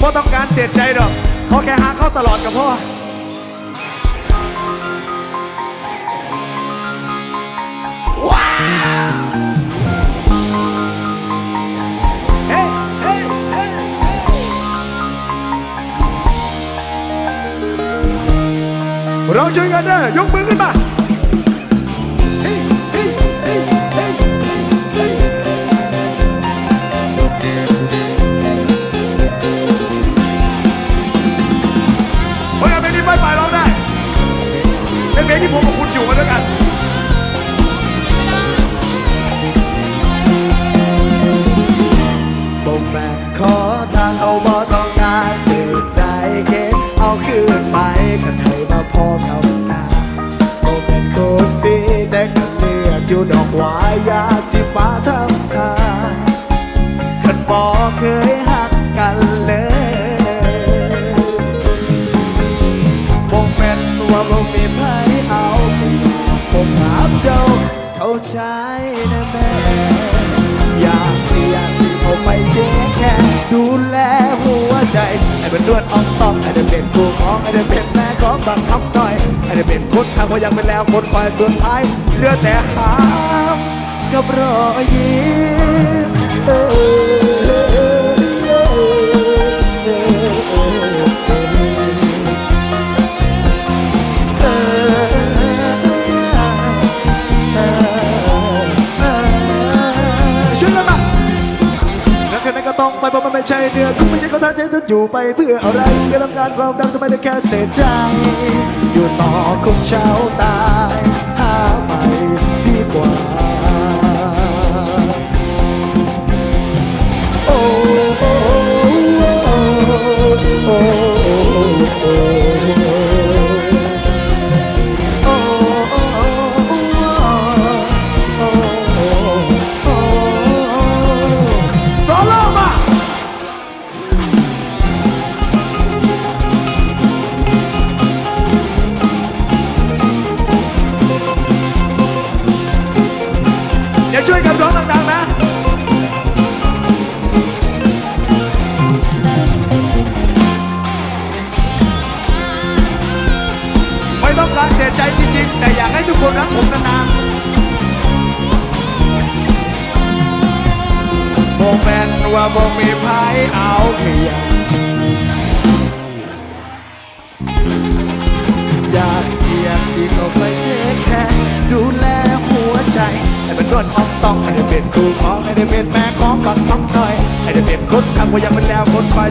พ่อต้องการเสียใจดอกขอแค่หาเข้าตลอดกับพ่อว้าวเฮ้เฮ้เฮ้เฮ้เราช่วยกันนะยกมือขึ้นมา เป็นเพลงที่ผมกับคุณอยู่มาด้วยกันบ่แม่ขอทางเอาบ่ต้องการสื่อใจเก็บเอาคืนไปคันให้มาพอกับตาบ่แม่นคนดีแต่ก็เลือกอยู่ดอกวายาสิมาทำทางคันบ่เคยหักกันเลยบ่แม่นว่าบ่มีไผเอา ใจแน่แม่ อยากสิอยากสิเอาไปเจ๊แค่ดูแลหัวใจไอ้เป็นรวดอ่องต้องไอ้เด้เป็นกูของไอ้เด้เป็นแม่ของบังคับหน่อยไอ้เด้เป็นคนทางว่ายังเป็นแล้วคนคอยสุดท้ายเหลือแต่หามกับรอยยิ้ม ต้องไปเพราะมันไม่ใช่เนื้อคุณไม่ใช่เขาทางใจต้องอยู่ไปเพื่ออะไรไม่ต้องการความดังทำไมต้องแค่เสียใจอยู่ต่อคงเช้าตาย ไม่ต้องกเสียใจจริงๆ แต่อยากให้ทุกคนรักผมนานๆโมแมนว่าบ่มีไผเอาเขียงอยากเสียสิก็ไปเช็คแค่ดูแลหัวใจให้เป็นรวดอ่องต้องให้ได้เป็นครูของให้ได้เป็นแม่ของบังคับหน่อยให้ได้เป็นคนทำว่ายังเป็นแล้วคนคอย